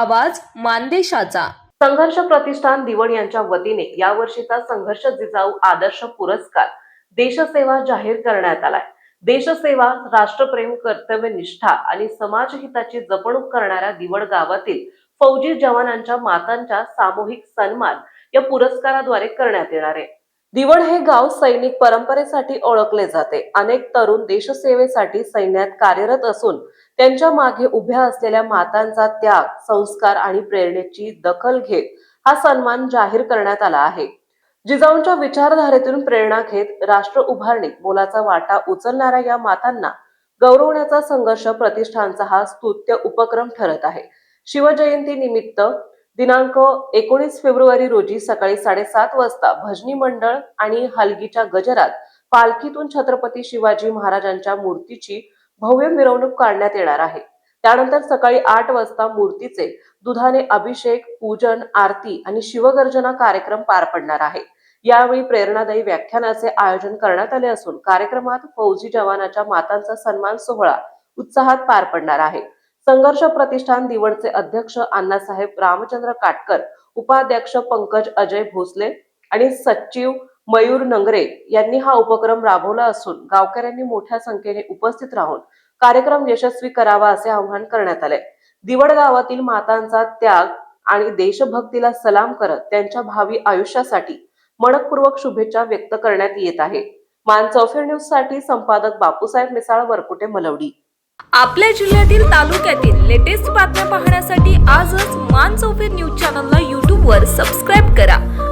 आवाज मानदेशाचा. संघर्ष प्रतिष्ठान दिवण यांच्या वतीने यावर्षीचा संघर्ष जिजाऊ आदर्श पुरस्कार देशसेवा जाहीर करण्यात आलाय. देशसेवा राष्ट्रप्रेम कर्तव्य निष्ठा आणि समाजहिताची जपणूक करणाऱ्या दिवड गावातील फौजी जवानांच्या मातांच्या सामूहिक सन्मान या पुरस्काराद्वारे करण्यात येणार आहे. दिवड हे गाव सैनिक परंपरेसाठी ओळखले जाते. अनेक तरुण देशसेवेसाठी सैन्यात कार्यरत असून त्यांच्या मागे उभ्या असलेल्या मातांचा त्याग संस्कार आणि प्रेरणेची दखल घेत हा सन्मान जाहीर करण्यात आला आहे. जिजाऊंच्या विचारधारेतून प्रेरणा घेत राष्ट्र उभारणीत मोलाचा वाटा उचलणाऱ्या या मातांना गौरवण्याचा संघर्ष प्रतिष्ठानचा हा स्तुत्य उपक्रम ठरत आहे. शिवजयंती निमित्त दिनांक एकोणीस फेब्रुवारी रोजी सकाळी साडेसात वाजता भजनी मंडळ आणि हलगीच्या गजरात पालखीतून छत्रपती शिवाजी महाराजांच्या मूर्तीची भव्य मिरवणूक काढण्यात येणार आहे. त्यानंतर सकाळी आठ वाजता मूर्तीचे दुधाने अभिषेक पूजन आरती आणि शिवगर्जना कार्यक्रम पार पडणार आहे. यावेळी प्रेरणादायी व्याख्यानाचे आयोजन करण्यात आले असून कार्यक्रमात फौजी जवानाच्या मातांचा सन्मान सोहळा उत्साहात पार पडणार आहे. संघर्ष प्रतिष्ठान दिवडचे अध्यक्ष अण्णासाहेब रामचंद्र काटकर उपाध्यक्ष पंकज अजय भोसले आणि सचिव मयूर नंगरे यांनी हा उपक्रम राबवला असून गावकऱ्यांनी मोठ्या संख्येने उपस्थित राहून कार्यक्रम यशस्वी करावा असे आवाहन करण्यात आले. दिवड गावातील मातांचा त्याग आणि देशभक्तीला सलाम करत त्यांच्या भावी आयुष्यासाठी मनपूर्वक शुभेच्छा व्यक्त करण्यात येत आहे. मान चौफेर न्यूजसाठी संपादक बापूसाहेब मिसाळ वरकुटे मलवडी. आपल्या जिल्ह्यातील तालुक्यातील लेटेस्ट बातम्या पाहण्यासाठी आजच मान चौफेर न्यूज चॅनलला यूट्यूबवर सबस्क्राईब करा.